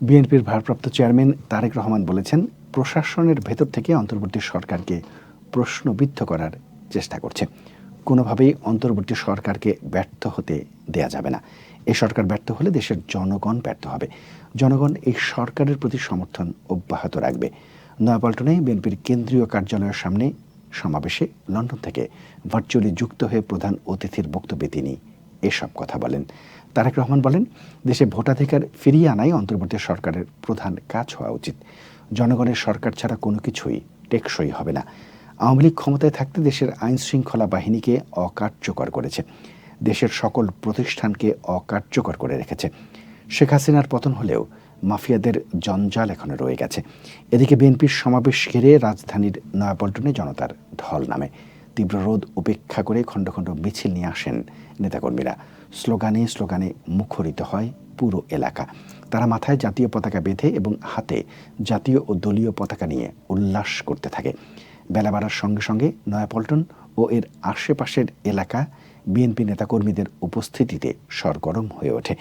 বিএনপির ভারপ্রাপ্ত চেয়ারম্যান তারেক রহমান বলেছেন, প্রশাসনের ভেতর থেকে অন্তর্বর্তী সরকারকে প্রশ্নবিদ্ধ করার চেষ্টা করছে। কোনোভাবেই অন্তর্বর্তী সরকারকে ব্যর্থ হতে দেয়া যাবে না। এ সরকার ব্যর্থ হলে দেশের জনগণ ব্যর্থ হবে। জনগণ এই সরকারের প্রতি সমর্থন অব্যাহত রাখবে। নয়াপল্টনে বিএনপির কেন্দ্রীয় কার্যালয়ের সামনে সমাবেশে লন্ডন থেকে ভার্চুয়ালি যুক্ত হয়ে প্রধান অতিথির বক্তব্যে তিনি এসব কথা বলেন। তারেক রহমান বলেন, দেশে ভোটাধিকার ফিরিয়ে আনাই অন্তর্বর্তী সরকারের প্রধান কাজ হওয়া উচিত। জনগণের সরকার ছাড়া কোনো কিছুই টেকসই হবে না। আওয়ামী লীগ ক্ষমতায় থাকতে দেশের আইন শৃঙ্খলা বাহিনীকে অকার্যকর করেছে। দেশের সকল প্রতিষ্ঠানকে অকার্যকর করে রেখেছে। শেখ হাসিনার পতন হলেও মাফিয়াদের জঞ্জাল এখনও রয়ে গেছে। এদিকে বিএনপির সমাবেশ ঘিরে রাজধানীর নয়াপল্টনে জনতার ঢল নামে। তীব্র রোদ উপেক্ষা করে খণ্ড খণ্ড মিছিল নিয়ে আসেন নেতাকর্মীরা। স্লোগানে স্লোগানে মুখরিত হয় পুরো এলাকা। তারা মাথায় জাতীয় পতাকা বেঁধে এবং হাতে জাতীয় ও দলীয় পতাকা নিয়ে উল্লাস করতে থাকে। বেলা বাড়ার সঙ্গে সঙ্গে নয়াপল্টন ও এর আশেপাশের এলাকা বিএনপি নেতাকর্মীদের উপস্থিতিতে সরগরম হয়ে ওঠে।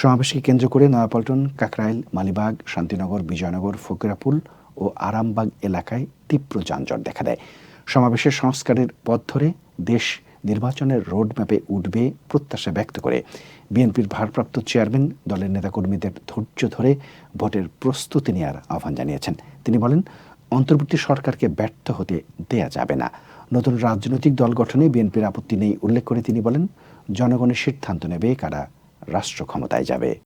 সমাবেশকে কেন্দ্র করে নয়াপল্টন, কাকরাইল, মালিবাগ, শান্তিনগর, বিজয়নগর, ফকিরাপুল ও আরামবাগ এলাকায় তীব্র যানজট দেখা দেয়। সমাবেশের সংস্কারের পথ ধরে দেশ নির্বাচনের রোডম্যাপে উঠবে প্রত্যাশা ব্যক্ত করে। বিএনপির ভারপ্রাপ্ত চেয়ারম্যান দলের নেতাকর্মীদের ধৈর্য ধরে ভোটের প্রস্তুতি নেওয়ার আহ্বান জানিয়েছেন। তিনি বলেন, অন্তর্বর্তী সরকারকে ব্যর্থ হতে দেয়া যাবে না। নতুন রাজনৈতিক দল গঠনে বিএনপির আপত্তি নেই, উল্লেখ করে তিনি বলেন, জনগণের সিদ্ধান্ত নেবে কারা রাষ্ট্র ক্ষমতায় যাবে।